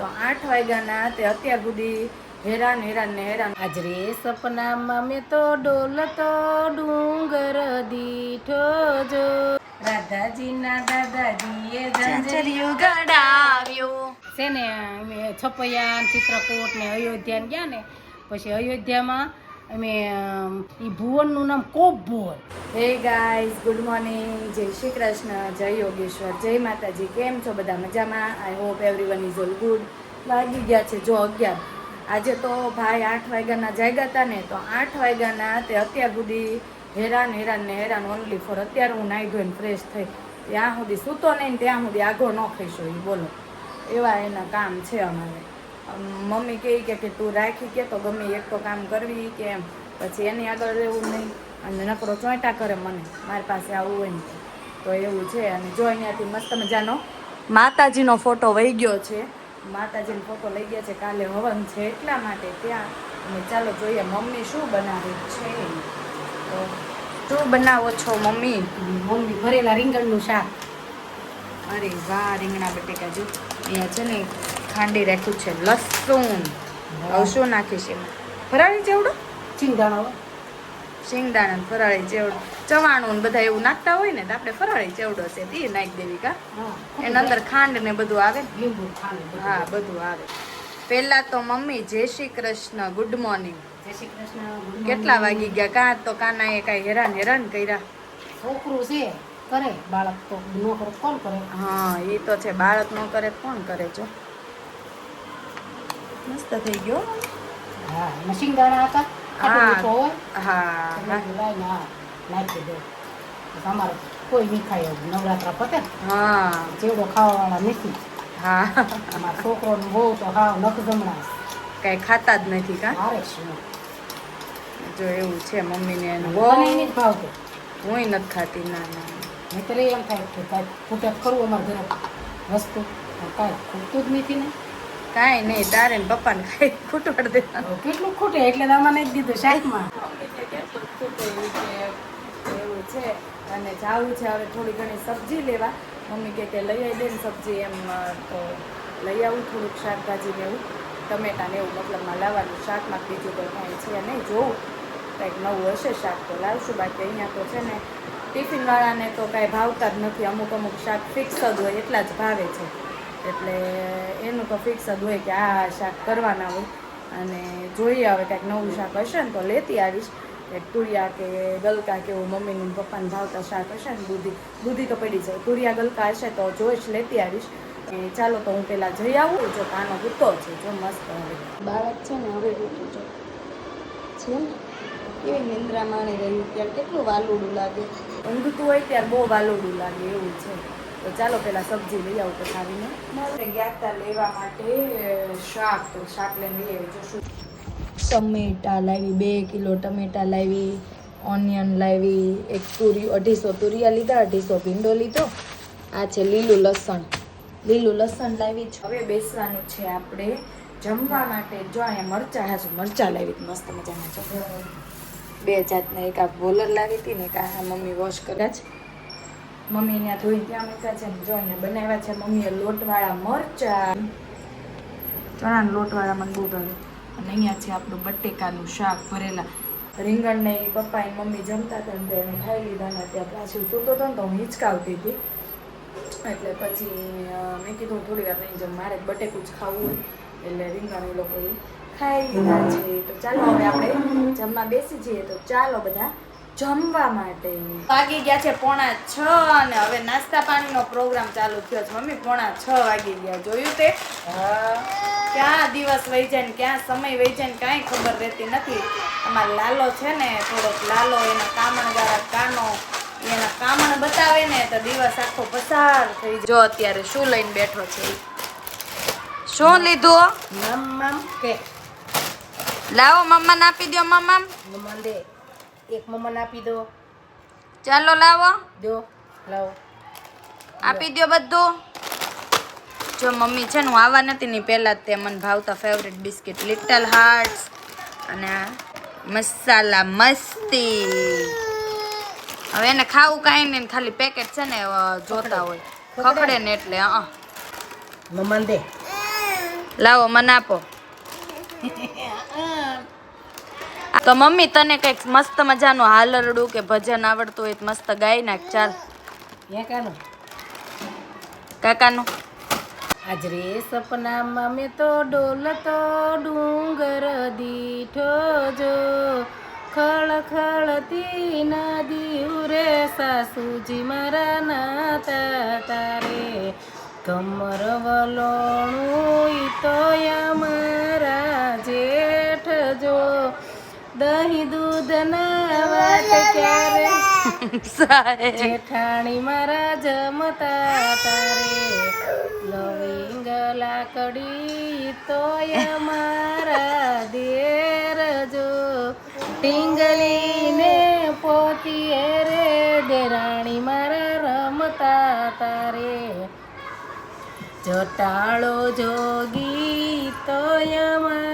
તો આઠ વાગ્યાના તે અત્યાર સુધી હેરાન હેરાન ને હેરાન. આજરે સપનામાં મેં તો ડોલતો ડુંગર દીઠો જો. રાધાજીના દાદાજીએ ઝંઝરિયું ગડાવ્યો છે ને, અમે છપૈયા ચિત્રકૂટ ને અયોધ્યા ગયા ને, પછી અયોધ્યામાં અમે એ ભુવનનું નામ કોપ ભુવન. Hey guys good morning. જય શ્રી કૃષ્ણ. જય યોગેશ્વર. જય માતાજી. કેમ છો બધા મજામાં? I hope everyone is all good વાગી ગયા છે જો અગિયાર. આજે તો ભાઈ આઠ વાગ્યાના જાગ્યા હતા ને, તો આઠ વાગ્યાના તે અત્યાર સુધી હેરાન હેરાન ને હેરાન ઓનલી ફોર અત્યારે હું નાહી ધોઈને ફ્રેશ થઈ. ત્યાં સુધી સૂતો નહીં ત્યાં સુધી આગો ન ખાઈશું એ બોલો. એવા એના કામ છે અમારે. અમ મમ્મી કહે કે કે તું રાખી કે તો ગમે એક તો કામ કરવી કે એમ. પછી એની આગળ રહેવું નહીં. અને નકરો ચોંટા કરે મને. મારી પાસે આવું હોય ને તો. એવું છે. અને જો અહીંયાથી મસ્ત મજાનો માતાજીનો ફોટો વહી ગયો છે. માતાજીનો ફોટો લઈ ગયા છે. કાલે હવન છે એટલા માટે ત્યાં. અને ચાલો જોઈએ મમ્મી શું બનાવે છે. તો શું બનાવો છો મમ્મી? મમ્મી ભરેલા રીંગણનું શાક. અરે વાહ રીંગણા બટેકા જો. અહીંયા છે ને ખાંડી રાખ્યું છે લસણ. હવે શું નાખીશ એમાં. ફરાળી ચેવડો ચીંગદાણો શિંગદાણા ફરાળી ચેવડો ચવાણું ને બધા એવું નાખતા હોય ને તો આપણે ફરાળી ચેવડો છે એ નાખી દેવી કા. એના અંદર ખાંડ ને બધું આવે લીંબુ હા બધું આવે. પહેલા તો મમ્મી જય શ્રી કૃષ્ણ ગુડ મોર્નિંગ જય શ્રી કૃષ્ણ કેટલા વાગી ગયા? કાં તો કાના એ કાંઈ હેરાન હેરાન કર્યા. છોકરું છે કરે. બાળક તો ન કરે કોણ કરે? હા એ તો છે બાળક ન કરે કોણ કરે જો? મસ્ત થઈ ગયો હા એમાં શિંગદાણા હતા ખાટું હા. મીઠું હોય હા તમે હા લાઈને હા નાખી દો બસ અમારે કોઈ નહીં ખાય નવરાત્રા પતે ને, હા ચેવડો ખાવાવાળા નથી હા અમારા છોકરોને બહુ તો હાવ નખ જમણા કાંઈ ખાતા જ નથી કા હારે શું જો એવું છે મમ્મીને એનું મને બહુ નહીં ભાવતું હું નથી ખાતી ના ના નહીતર એમ થાય કે કાંઈ ખૂટક કરવું અમારા ઘરે વસ્તુ કાંઈ ખૂટતું જ નથી ને કાંઈ નહીં તારે ને પપ્પાને ખાઈ ખૂટવાડ દે કેટલું ખૂટે? એટલે તમને આમાં નહીં દીધું શાકમાં. એવું છે અને જાવું છે હવે થોડી ઘણી સબ્જી લેવા. મમ્મી કહે કે લઈ આવી દે ને સબ્જી એમ તો લઈ આવું થોડુંક શાકભાજી ને એવું. ટમેટા ને એવું મતલબમાં લાવવાનું શાકમાં બીજું તો કાંઈ છે નહીં જોવું કંઈક નવું હશે શાક તો લાવશું બાકી અહીંયા તો છે ને ટિફિનવાળાને તો કાંઈ ભાવતા જ નથી. અમુક અમુક શાક ફિક્સ જ હોય એટલા જ ભાવે છે. એટલે એનું તો ફિક્સ જ હોય કે આ શાક કરવાના હોય. અને જોઈએ હવે કંઈક નવું શાક હશે ને તો લેતી આવીશ. કે તુરિયા કે ગલકા કે એવું મમ્મીને પપ્પાને ભાવતા શાક હશે ને દૂધી દૂધી તો પડી જાય. તુરિયા ગલકા હશે તો જોઈશ લેતી આવીશ. એ ચાલો તો હું પહેલાં જઈ આવું જો કાનો ગુત્તો છે જો મસ્ત હવે. બાળક છે ને હવે ગુતું જો છે ને? કેવી નિંદ્રા માણી રહ્યું ત્યારે કેટલું વાલુડું લાગે? ઊંઘતું હોય ત્યારે બહુ વાલુડું લાગે એવું છે. તો ચાલો પહેલાં સબ્જી લઈ આવું તો ખાવીને મારે ગયા હતા લેવા માટે શાક તો શાક લઈને લઈ આવી જો શું. ટમેટા લાવી બે કિલો ટમેટા લાવી ઓનિયન લાવી એક તુરી અઢીસો તુરિયા લીધા અઢીસો ભીંડો લીધો. આ છે લીલું લસણ. લીલું લસણ લાવી છે. હવે બેસવાનું છે આપણે જમવા માટે. જો અહીંયા મરચા હાજુ મરચા લાવી મસ્ત મજાના. છે બે જાતના એક આ બોલર લાવી હતી ને એક આ મમ્મી વોશ કર્યા છે મમ્મી ત્યાં ધોઈ ત્યાં મૂક્યા છે ને જો અહીંયા બનાવ્યા છે મમ્મીએ લોટવાળા મરચા. ચણાના લોટવાળા મને બહુ ભાવે. અને અહીંયા છે આપણું બટેકાનું શાક ભરેલા. રીંગણને એ પપ્પા એ મમ્મી જમતા હતા ને એને ખાઈ લીધા ને ત્યાં પાછું સૂતો હતો ને તો હું હિંચકાવતી હતી. એટલે પછી મેં કીધું થોડી વાર નહીં જમ મારે બટેકું જ ખાવું હોય. એટલે રીંગણ એ લોકોએ ખાઈ લીધા છે. તો ચાલો હવે આપણે જમવા બેસી જઈએ. તો ચાલો બધા. જમવા માટે. વાગી ગયા છે પોણા છ અને હવે નાસ્તા પાણીનો પ્રોગ્રામ ચાલુ થયો છે. મમ્મી પોણા છ વાગી ગયા. જોયું તે? ક્યાં દિવસ વહી જાય ને ક્યાં સમય વહી જાય ને કાંઈ ખબર રહેતી નથી. અમારો લાલો છે ને થોડોક લાલો એના કામણગારા કાનો એના કામણ બતાવે ને તો દિવસ આખો પસાર થઈ જો અત્યારે શું લઈને બેઠો છે શું લીધું મમ કે. લાવો મમ્માને આપી દો મમ્મા મમ્મા દે. એક મમન આપી દો. ચાલો લાવો. દો લાવો. આપી દો બધું. જો મમ્મી છે ને હું આવવા નથી ની પહેલાં જ તે મને ભાવતા ફેવરેટ બિસ્કિટ લિટલ હાર્ટ્સ અને મસાલા મસ્તી. હવે એને ખાવું કાંઈ નહીં ખાલી પેકેટ છે ને જોતા હોય. ખખડે ને એટલે હા મમન દે. લાવો મને આપો. તો મમ્મી તને કંઈક મસ્ત મજાનું હાલરડું કે ભજન આવડતું હોય મસ્ત ગાઈ નાખ. ચાલ. એ કાકાનું? આજ રે સપનામાં મેં તો ડોલતો ડુંગર દીઠો જો. ખળ ખળતી નદી ઉરે સાસુજી મારા નાતા તારે. કમર વલોણું તો અમારા જો દહીં દૂધ ના વાત ક્યારે? જેઠાણી મારા જમતા તારે. લવિંગ લાકડી તોય મારા દેર જો. ટીંગલીને પોતીએ રે. દેરાણી મારા રમતા તારે. જટાળો જોગી તોય મારો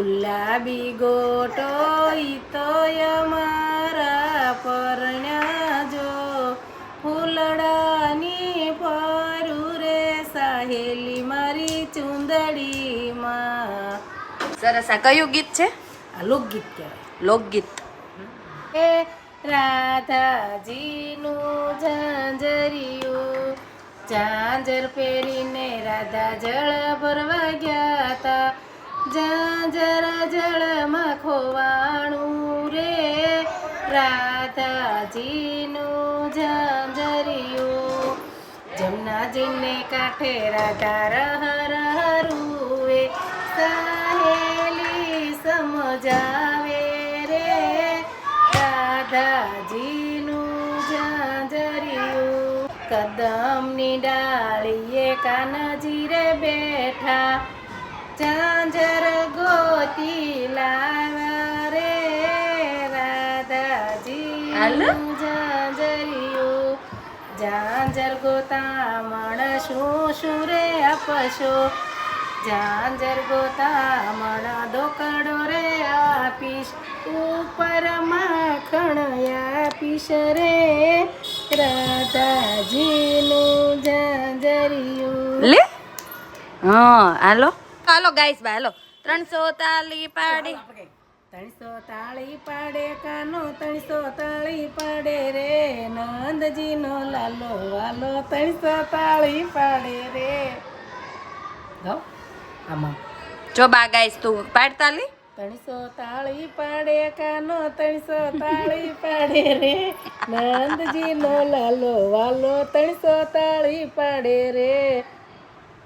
ગુલાબી ગોટો ઈ તોય મારા પરણ્યા જો ફૂલડાની ફરું રે સાહેલી મારી ચુંદડીમાં. સરસ આ કયું ગીત છે? આ લોકગીત કહેવાય. લોકગીત. એ રાધાજીનું ઝાંઝરિયું. ઝાંઝર પહેરીને રાધા જળ ભરવા ગયા તા જળ જળમાં ખોવાણું રે, રાધાજીનું ઝાંઝરિયું જમનાજીને કાંઠે રાધા રહ હરુએ સહેલી સમજાવે રે. રાધાજીનું ઝાંઝરિયું કદમની ડાળીએ કાનજી રે બેઠા ઝાંઝર ગોતી લાવા રે રાધાજી ઝાંઝરિયું ઝાંઝર ગોતા મણ શું શું રે આપશો? ઝાંઝર ગોતા મણ દોકડો રે આપીશ. ઉપર માખણ આપીશ રે રાધાજીનું ઝાંઝરિયું લે? હા હાલો. હાલો ગાઈસ બા હાલો. ત્રણસો તાળી પાડી. ત્રણસો તાળી પાડે કાનો ત્રણસો તાળી પાડે રે. નંદજીનો લાલો વાલો ત્રણસો તાળી પાડે રે. આમાં. જો બા ગાઈસ તું પાડ તાલી. ત્રણસો તાળી પાડે કાનો ત્રણસો તાળી પાડે રે. નંદજીનો લાલો વાલો ત્રણસો તાળી પાડે રે.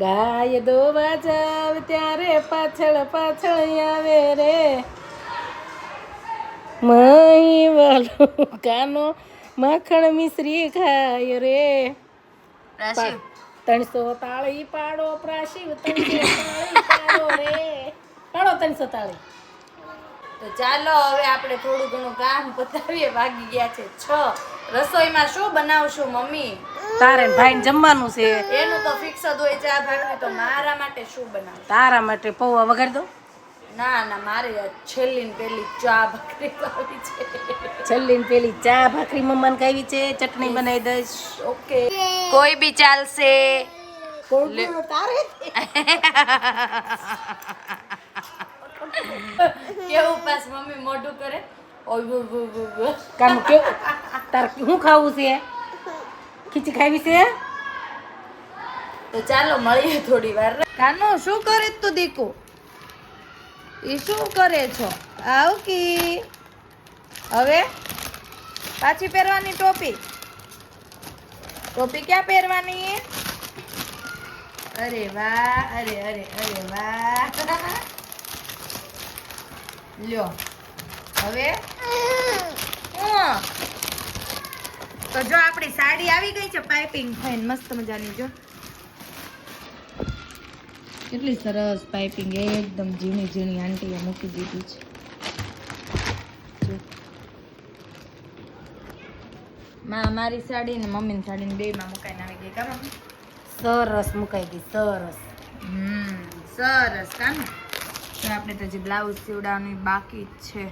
ગાય દોવા જાવ ત્યારે પાછળ પાછળ આવે રે. મહી વાલો કાનો માખણ મિશ્રી ખાય રે. ત્રણસો તાળી પાડો પ્રાશિવ ત્રણસો તાળી પાડો રે. પાડો ત્રણસો તાળી. તો ચાલો હવે આપણે થોડું ઘણું કામ પતાવીએ. વાગી ગયા છે છ. રસોઈમાં શું બનાવશું મમ્મી? તારે ભાઈને જમવાનું છે. એનું તો ફિક્સ જ હોય ચા ભાખરી તો મારા માટે શું બનાવ તારા માટે પૌવા વગાડી દો ના ના મારે છેલ્લી ને પેલી ચા ભાખરી ખાવી છે. છેલ્લી ને પેલી ચા ભાખરી મમ્માને ખાવી છે. ચટણી બનાવી દઈશ. ઓકે. કોઈ બી ચાલશે. તારે. કેવું પાસ મમ્મી મોઢું કરે. કામ કેવું? તાર શું ખાવું છે? ખીચી ખાવી છે? તો ચાલો મળીએ થોડી વાર. કાનો શું કરે તું દીકુ? એ શું કરે છો? આવ કી. હવે પાછી પહેરવાની ટોપી. ટોપી ક્યાં પહેરવાની? અરે વાહ અરે અરે અરે વાહ. લ્યો. હવે. તો જો આપણી સાડી આવી ગઈ છે પાઇપિંગ. થઈને મસ્ત મજાની જો. કેટલી સરસ પાઇપિંગ એકદમ ઝીણી ઝીણી આંટીએ મૂકી દીધી છે. માં મારી સાડી ને મમ્મીની સાડી ને બે માં મુકાઈને આવી ગઈ કામ સરસ મુકાઈ ગઈ સરસ. હમ સરસ કામ. તો આપણે તો હજી બ્લાઉઝ સીવડાવવાની બાકી જ છે.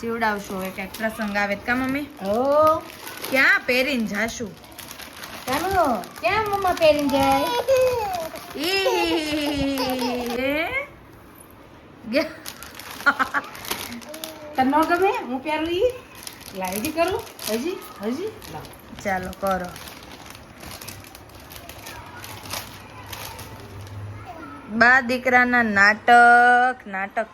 સીવડાવશો હવે કંઈક પ્રસંગ આવે કા મમ્મી? ઓ. ક્યાં પહેરીને જાશું? કાનો ક્યાં મમ્મા પહેરીને જાય? ઈ તને ગમે? હું પહેરું ઈ? દી કરું? હજી? હજી? લાવ ચાલો કરો. બા દીકરાના નાટક નાટક.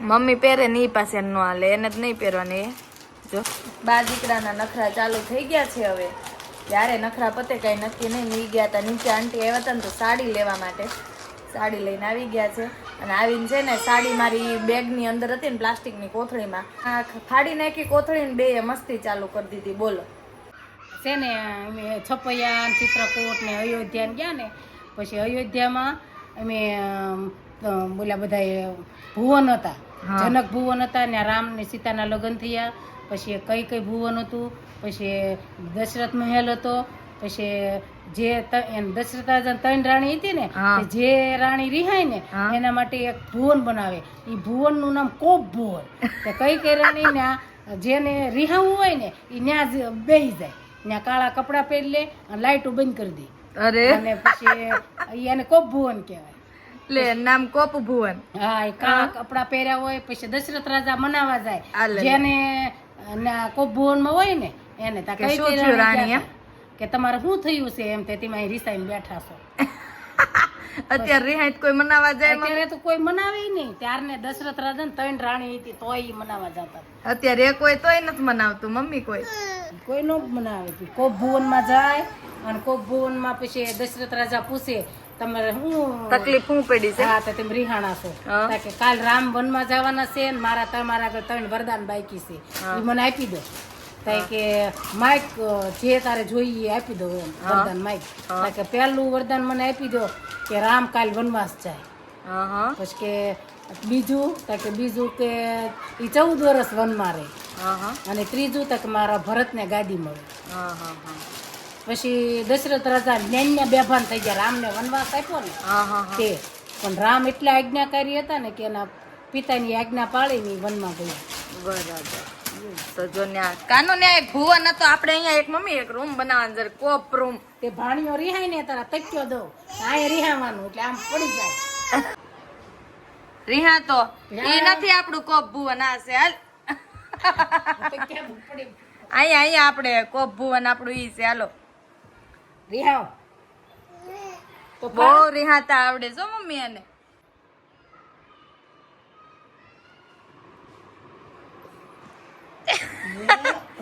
મમ્મી પહેરે ને એ પાસે ન હાલે એને જ નહીં પહેરવાની. જો. બા દીકરાના નખરા ચાલુ થઈ ગયા છે હવે. ત્યારે નખરા પતે કઈ નક્કી નહીં નહીં ગયા હતા નીચે. આંટી આવ્યા હતા ને તો સાડી લેવા માટે. સાડી લઈને આવી ગયા છે. અને આવીને છે ને સાડી મારી બેગની અંદર હતી ને પ્લાસ્ટિકની કોથળીમાં. આ ફાડી નાખી કોથળીને બે મસ્તી ચાલુ કરી દીધી. બોલો. છે ને અમે છપૈયા ને ચિત્રકૂટ ને અયોધ્યા ગયા ને. પછી અયોધ્યામાં અમે બોલ્યા અમ, બોલા બધા ભુવન હતા. જનક ભુવન હતા ને રામ ને સીતાના લગ્ન થયા. પછી કઈ કઈ ભુવન હતું? પછી દશરથ મહેલ હતો. પછી જે દશરથ ત્રણ રાણી હતી ને જે રાણી રિહાય ને એના માટે એક ભુવન બનાવે. એ ભુવનનું નામ કોપ ભુવન કઈ કઈ રાણી ને જેને રિહાવું હોય ને એ ન્યા જ બેહી જાય. ત્યાં કાળા કપડા પહેરી લે અને લાઈટો બંધ કરી દે. અરે. અને પછી એને કોપ ભુવન કહેવાય. લે નામ કોપ ભુવન હા કાળા કપડાં પહેર્યા હોય પછી દશરથ રાજા મનાવા જાય. જેને કોપ ભુવનમાં હોય ને એને તા કઈ કઈ રાણી કે તમારે શું થયું છે એમ તે તેમાં રિસાઈને બેઠા છો. અત્યારે રિહાઈત કોઈ મનાવા જાય અત્યારે તો કોઈ મનાવે નહીં. ત્યારને દશરથ રાજા ને ત્રણ રાણી હતી તોય મનાવા જતા. અત્યારે કોઈ તોય નથી મનાવતું મમ્મી કોઈ? કોઈ નો મનાવે. કોપ ભુવનમાં જાય અને કોપ ભુવનમાં પછી દશરથ રાજા પૂછે તમારે હું તકલીફ શું પડી છે? હા તો તમે રિહાણા છો. કે કાલ રામ વનમાં જવાના છે ને મારા તમારા આગળ ત્રણ વરદાન બાકી છે. એ મને આપી દો. તા કે માઇક જે તારે જોઈએ આપી દો એમ વરદાન માઇક હા. કે પહેલું વરદાન મને આપી દો કે રામ કાલ વનવાસ જાય. હા હા. પછી કે બીજું કે બીજું કે એ ચૌદ વર્ષ વનમાં રહે. હા હા. અને ત્રીજું તક મારા ભરતને ગાદી મળે. હા હા હા. પછી દશરથ રાજા જ્ઞાનના બેભાન થઈ ગયા. રામને વનવાસ આપ્યો ને. હા હા હા. તે. પણ રામ એટલા આજ્ઞાકારી હતા ને કે એના પિતાની આજ્ઞા પાળીને વનમાં ગયા. બરાબર. તો જો ન્યા કાનો ન્યા ભુવન હતો આપણે અહીંયા એક મમ્મી એક રૂમ બનાવવાનો જરા કોપ રૂમ. તે ભાણીઓ રિહાય ને તારા તક્યો દો. આ રિહાવાનું એટલે આમ પડી જાય. રીહા તો. એ નથી આપણું કોપ ભુવન. આ છે હાલ. અહીંયા અહીંયા આપણે કોપ ભુવન આપણું ઈ છે હાલો. રિહાવ. તો બહુ રિહાતા આવડે છો મમ્મી એને.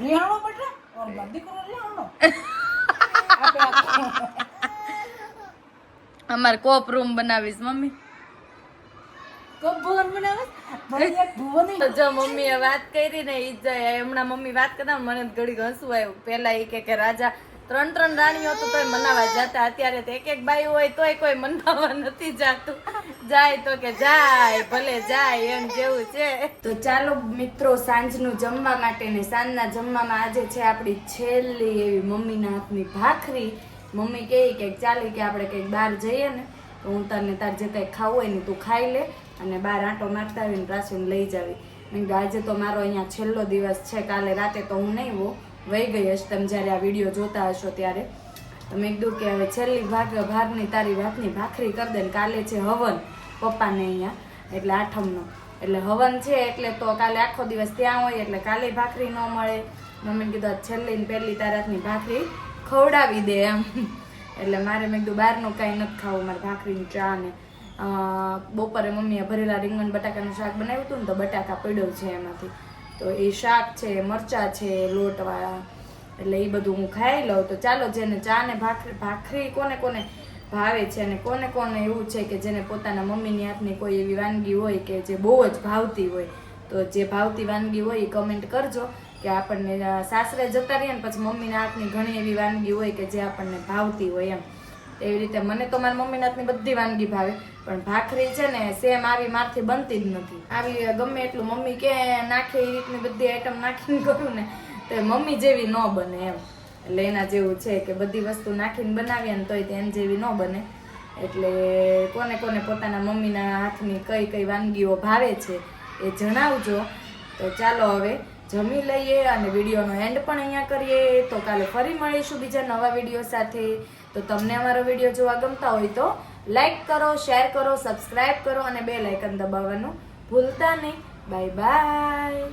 રિહાણો બેટા? ઓર બંદી કરો રિહાણો અમારે કોપ રૂમ બનાવીશ મમ્મી. કબ ભુવન જો મમ્મીએ વાત કરી ને ઈ જ હમણાં મમ્મી વાત કરતા મને ઘડીક હસવું આવ્યું. પેલા એ કે કે રાજા ત્રણ ત્રણ રાણીઓ તો તોય મનાવા જતા. અત્યારે તો એક એક બાઈ હોય તોય કોઈ મનાવા નથી જાતું. જાય તો કે જાય, ભલે જાય, એમ જેવું છે. તો ચાલો મિત્રો, સાંજનું જમવા માટે ને સાંજના જમવામાં આજે છે આપણી છેલ્લી એવી મમ્મીના હાથની ભાખરી. મમ્મી કહે કે ચાલી કે આપણે કંઈક બહાર જઈએ ને, તો હું તને તાર જે કંઈ ખાવું હોય ને તું ખાઈ લે અને બહાર આંટો મારતા આવીને પાછું લઈ જાવી. આજે તો મારો અહીંયા છેલ્લો દિવસ છે, કાલે રાતે તો હું નહીં હોઉં. વહી ગઈ હશ. તમે જ્યારે આ વીડિયો જોતા હશો ત્યારે તમે કીધું કે હવે છેલ્લી ભાગ, ભારની તારી ભાતની ભાખરી કરી દે ને કાલે છે હવન. પપ્પાને અહીંયા. એટલે આઠમનો. એટલે હવન છે એટલે તો કાલે આખો દિવસ ત્યાં હોય, એટલે કાલે ભાખરી ન મળે. મમ્મીને કીધું છેલ્લી ને પહેલી તારાથની ભાખરી ખવડાવી દે એમ. એટલે મારે મેં કીધું બહારનું કાંઈ નથી ખાવું, મારે ભાખરીની ચા ને બપોરે મમ્મીએ ભરેલા રીંગણ, બટાકાનું શાક બનાવ્યું હતું ને તો બટાકા પડ્યો છે એમાંથી. તો એ શાક છે, મરચા છે, લોટવાળા. એટલે એ બધું હું ખાઈ લઉં. તો ચાલો, જેને ચા ને ભાખરી ભાખરી કોને કોને ભાવે છે અને કોને કોને એવું છે કે જેને પોતાના મમ્મીની હાથની કોઈ એવી વાનગી હોય કે જે બહુ જ ભાવતી હોય, તો જે ભાવતી વાનગી હોય એ કમેન્ટ કરજો કે આપણને સાસરે જતા રહીએ ને પછી મમ્મીના હાથની ઘણી એવી વાનગી હોય કે જે આપણને ભાવતી હોય એમ. એવી રીતે મને તો મારી મમ્મીના હાથની બધી વાનગી ભાવે. પણ ભાખરી છે ને સેમ આવી મારથી બનતી જ નથી. આવી ગમે એટલું મમ્મી કે નાખે એ રીતની બધી આઈટમ નાખીને કરું ને, તો મમ્મી જેવી ન બને એમ. એટલે એના જેવું છે કે બધી વસ્તુ નાખીને બનાવીએ ને તોય એમ જેવી ન બને. એટલે કોને કોને પોતાના મમ્મીના હાથની કઈ કઈ વાનગીઓ ભાવે છે એ જણાવજો. તો ચાલો હવે જમી લઈએ અને વિડીયોનો એન્ડ પણ અહીંયા કરીએ. તો કાલે ફરી મળીશું બીજા નવા વીડિયો સાથે. તો તમને અમારો વીડિયો જોવા ગમતા હોય તો લાઈક કરો શેર કરો સબસ્ક્રાઈબ કરો અને બે લાઇકન દબાવવાનું ભૂલતા નહીં. Bye bye